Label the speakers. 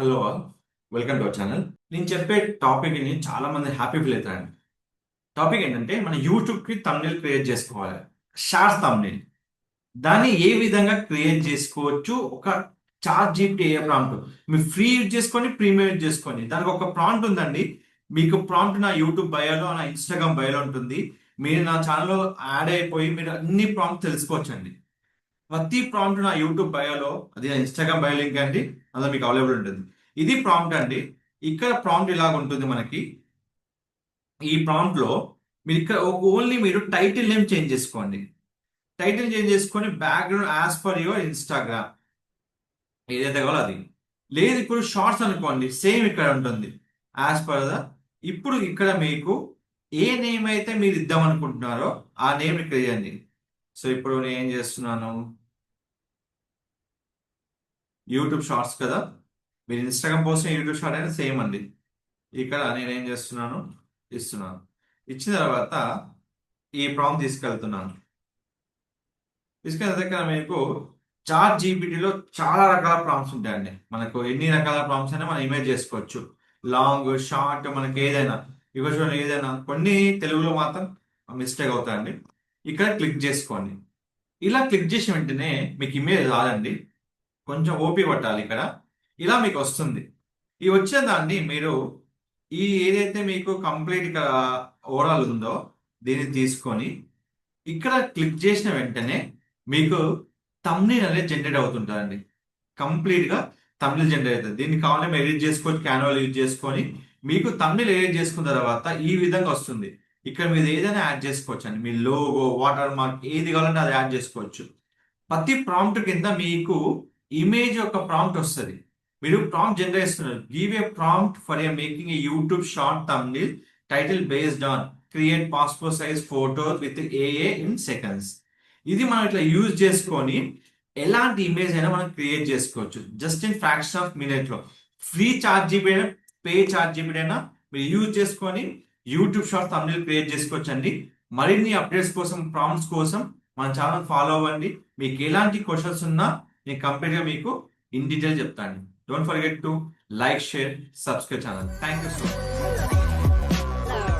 Speaker 1: Hello welcome to our channel నేను చెప్పే టాపిక్ని చాలా మంది హ్యాపీ ఫీల్ అవుతారండి టాపిక్ ఏంటంటే మన యూట్యూబ్కి తమ్నేల్ క్రియేట్ చేసుకోవాలి. షార్ట్స్ తమ్నేల్ దాన్ని ఏ విధంగా క్రియేట్ చేసుకోవచ్చు? ఒక చార్ట్ జీపీ ఏ ప్రాంప్ట్ మీరు ఫ్రీ యూజ్ చేసుకొని ప్రీమియం యూజ్ చేసుకొని. దానికి ఒక ప్రాంప్ట్ ఉందండి. మీకు ప్రాంప్ట్ నా యూట్యూబ్ బయోలో నా ఇన్స్టాగ్రామ్ బయోలో ఉంటుంది. మీరు నా ఛానల్లో యాడ్ అయిపోయి మీరు అన్ని ప్రాంప్ట్ తెలుసుకోవచ్చండి. ప్రతి ప్రాంప్ట్ నా యూట్యూబ్ బయోలో అది నా ఇన్స్టాగ్రామ్ బయో లింక్ అండి అందులో మీకు అవైలబుల్ ఉంటుంది. ఇది ప్రాంప్ట్ అండి. ఇక్కడ ప్రాంప్ట్ ఇలాగ ఉంటుంది మనకి. ఈ ప్రాంప్ట్లో మీరు ఇక్కడ ఓన్లీ మీరు టైటిల్ నేమ్ చేంజ్ చేసుకోండి. టైటిల్ చేంజ్ చేసుకొని background as per your Instagram ఏదైతే కావాలో అది. లేదు ఇప్పుడు షార్ట్స్ అనుకోండి సేమ్ ఇక్కడ ఉంటుంది. యాజ్ పర్ ద ఇప్పుడు ఇక్కడ మీకు ఏ నేమ్ అయితే మీరు ఇద్దాం అనుకుంటున్నారో ఆ నేమ్ ఇక్కడ చేయండి. సో ఇప్పుడు నేను ఏం చేస్తున్నాను? యూట్యూబ్ షార్ట్స్ కదా? మీరు ఇన్స్టాగ్రామ్ పోస్ట్ యూట్యూబ్ షార్ట్ అయినా సేమ్ అండి. ఇక్కడ నేను ఏం చేస్తున్నాను? ఇస్తున్నాను. ఇచ్చిన తర్వాత ఈ ప్రాంప్ట్ తీసుకెళ్తున్నాను. తీసుకెళ్ళిన దగ్గర మీకు చార్ జీబీటీలో చాలా రకాల ప్రామ్స్ ఉంటాయండి. మనకు ఎన్ని రకాల ప్రాంప్ట్స్ అయినా మనం ఇమేజ్ చేసుకోవచ్చు. లాంగ్ షార్ట్ మనకి ఏదైనా. ఇవ్వచ్చు ఏదైనా. కొన్ని తెలుగులో మాత్రం మిస్టేక్ అవుతాయండి. ఇక్కడ క్లిక్ చేసుకోండి. ఇలా క్లిక్ చేసిన వెంటనే మీకు ఇమేజ్ రాదండి. కొంచెం ఓపి పట్టాలి ఇక్కడ. ఇలా మీకు వస్తుంది. ఈ వచ్చే దాన్ని మీరు ఈ ఏదైతే మీకు కంప్లీట్ ఇక్కడ ఓవరాల్ ఉందో దీన్ని తీసుకొని ఇక్కడ క్లిక్ చేసిన వెంటనే మీకు తమ్నీల్ అనేది జనరేట్ అవుతుంటుందండి కంప్లీట్గా గా జనరేట్ అవుతుంది. దీన్ని కావాలంటే మీరు ఎడిట్ చేసుకోవచ్చు క్యాన్వాల్ యూజ్ చేసుకొని మీకు తమ్నీల్ ఎడిట్ చేసుకున్న తర్వాత ఈ విధంగా వస్తుంది. ఇక్కడ మీరు ఏదైనా యాడ్ చేసుకోవచ్చు అండి మీ లోగో వాటర్ మార్క్ ఏది కావాలంటే అది యాడ్ చేసుకోవచ్చు. ప్రతి ప్రాంప్ట్ కింద మీకు ఇమేజ్ యొక్క ప్రాంప్ట్ వస్తుంది. మీరు ప్రాంప్ట్ జనరేట్ చేస్తున్నారు. Give a prompt for a making a YouTube short thumbnail title based on create passport size photo with AA in seconds ఇది మనం ఇట్లా యూజ్ చేసుకొని ఎలాంటి ఇమేజ్ అయినా మనం క్రియేట్ చేసుకోవచ్చు. జస్ట్ ఇన్ ఫ్రాక్షన్ ఆఫ్ మినిట్లో ఫ్రీ చార్జ్ జీబీ అయినా పే చార్జ్ జీబీ అయినా మీరు యూజ్ చేసుకొని యూట్యూబ్ షార్ట్స్ తమిళ క్రియేట్ చేసుకోవచ్చండి. మరిన్ని అప్డేట్స్ కోసం ప్రామ్స్ కోసం మన ఛానల్ ఫాలో అవ్వండి. మీకు ఎలాంటి క్వశ్చన్స్ ఉన్నా నేను కంప్లీట్గా మీకు ఇన్ డీటెయిల్ చెప్తాను. Don't forget to like share subscribe channel thank you so much